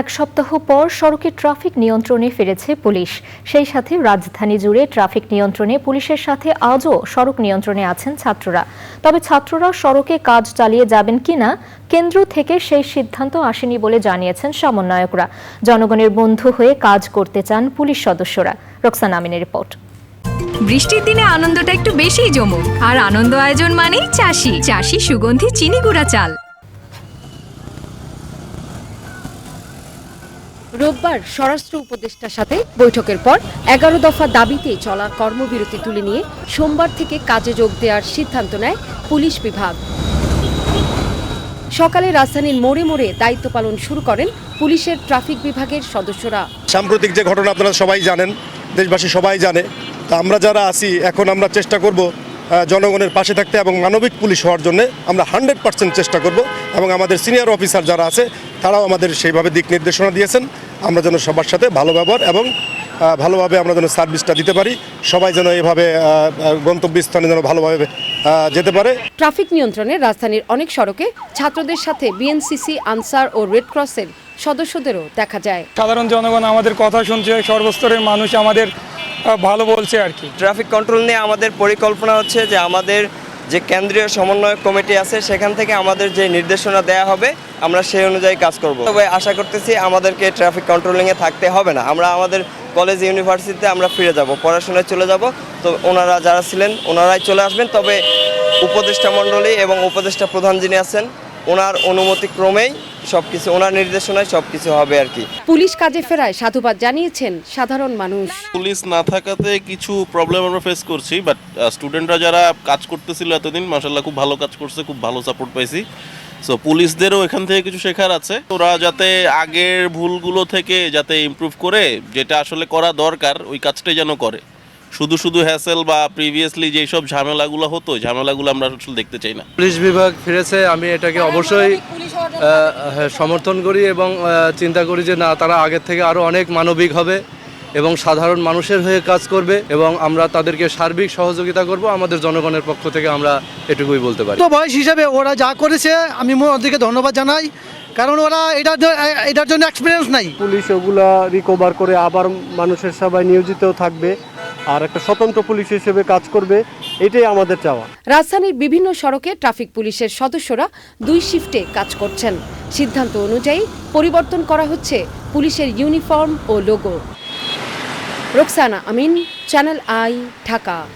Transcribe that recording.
এক সপ্তাহ পর সড়কে ট্রাফিক নিয়ন্ত্রণে ফিরেছে পুলিশ। সেই সাথে রাজধানী জুড়ে ট্রাফিক নিয়ন্ত্রণে পুলিশের সাথে আজও সড়ক নিয়ন্ত্রণে আছেন ছাত্ররা। তবে ছাত্ররা সড়কে কাজ চালিয়ে যাবেন কিনা, কেন্দ্র থেকে সেই সিদ্ধান্ত আসেনি বলে জানিয়েছেন সমন্বয়করা। জনগণের বন্ধু হয়ে কাজ করতে চান পুলিশ সদস্যরা। রোকসান আমিনের রিপোর্ট। বৃষ্টির দিনে আনন্দটা একটু বেশিই জমুক। আর আনন্দ আয়োজন মানেই চাষি। চাষি সুগন্ধি, চিনি, গুঁড়া চাল। রোববার স্বরাষ্ট্র উপদেষ্টার সাথে বৈঠকের পর এগারো দফা দাবিতে চলা কর্মবিরতি তুলে নিয়ে সোমবার থেকে কাজে যোগ দেওয়ার সিদ্ধান্ত নেয় পুলিশ বিভাগ। সকালে রাজধানীর মোড়ে মোড়ে দায়িত্ব পালন শুরু করেন পুলিশের ট্রাফিক বিভাগের সদস্যরা। সাম্প্রতিক যে ঘটনা আপনারা সবাই জানেন, দেশবাসী সবাই জানে, তা আমরা যারা আছি, এখন আমরা চেষ্টা করব জনগণের পাশে থাকতে এবং মানবিক পুলিশ হওয়ার জন্য আমরা হান্ড্রেড পার্সেন্ট চেষ্টা করব এবং আমাদের সিনিয়র অফিসার যারা আছে, তারাও আমাদের সেইভাবে দিক নির্দেশনা দিয়েছেন। আমরা যেন সবার সাথে ভালো ব্যবহার এবং ভালোভাবে আমরা যেন সার্ভিসটা দিতে পারি। সবাই যেন এভাবে গন্তব্যস্থানে যেন ভালোভাবে যেতে পারে। ট্রাফিক নিয়ন্ত্রণে রাজধানীর অনেক সড়কে ছাত্রদের সাথে বিএনসিসি আনসার ও রেড ক্রসের সদস্যদেরও দেখা যায়। সাধারণ জনগণ আমাদের কথা শুনছে সর্বস্তরের মানুষ আমাদের ভালো বলছে আর কি। ট্রাফিক কন্ট্রোল নিয়ে আমাদের পরিকল্পনা হচ্ছে যে আমাদের যে কেন্দ্রীয় সমন্বয় কমিটি আছে, সেখান থেকে আমাদের যে নির্দেশনা দেয়া হবে, আমরা সেই অনুযায়ী কাজ করব। তবে আশা করতেছি আমাদেরকে ট্রাফিক কন্ট্রোলিংয়ে থাকতে হবে না। আমরা আমাদের কলেজ ইউনিভার্সিটিতে আমরা ফিরে যাব, পড়াশোনায় চলে যাব। তো ওনারা যারা ছিলেন, ওনারাই চলে আসবেন। তবে উপদেষ্টা মণ্ডলী এবং উপদেষ্টা প্রধান যিনি আছেন, ওনার অনুমতি ক্রমেই সব কিছু ওনার নির্দেশনায় সব কিছু হবে আর কি। পুলিশ কাজে ফেরায় সাধুবাদ জানিয়েছেন সাধারণ মানুষ। পুলিশ না থাকাতে কিছু প্রবলেম আমরা ফেস করছি বাট স্টুডেন্টরা যারা কাজ করতেছিল এতদিন মাসাল্লাহ খুব ভালো কাজ করছে খুব ভালো সাপোর্ট পাইছি। সো পুলিশদেরও এখান থেকে কিছু শেখার আছে। ওরা যাতে আগের ভুলগুলো থেকে যাতে ইমপ্রুভ করে যেটা আসলে করা দরকার ওই কাজটাই যেন করে। শুধু শুধু হ্যাসেল বা প্রিভিয়াসলি যেসব ঝামেলাগুলো হতো ঝামেলাগুলো আমরা আসলে দেখতে চাই না। পুলিশ বিভাগ ফিরেছে আমি এটাকে অবশ্যই সমর্থন করি এবং চিন্তা করি যে না তারা আগের থেকে আরও অনেক মানবিক হবে এবং সাধারণ মানুষের হয়ে কাজ করবে এবং আমরা তাদেরকে সার্বিক সহযোগিতা করব আমাদের জনগণের পক্ষ থেকে আমরা এটুকুই বলতে পারি। তো বয়স হিসাবে ওরা যা করেছে আমি মো- ওদেরকে ধন্যবাদ জানাই। কারণ ওরা এটার জ- এটার জন্য এক্সপিরিয়েন্স নাই। পুলিশ ওগুলা রিকভার করে আবার মানুষের সবাই নিয়োজিত থাকবে। আর একটা স্বতন্ত্র পুলিশ হিসেবে কাজ করবে, এটাই আমাদের চাওয়া। রাজধানীর বিভিন্ন সড়কে ট্রাফিক পুলিশের সদস্যরা দুই শিফটে কাজ করছেন। সিদ্ধান্ত অনুযায়ী পরিবর্তন করা হচ্ছে পুলিশের uniform O logo. Roksana Amin, channel I, Dhaka.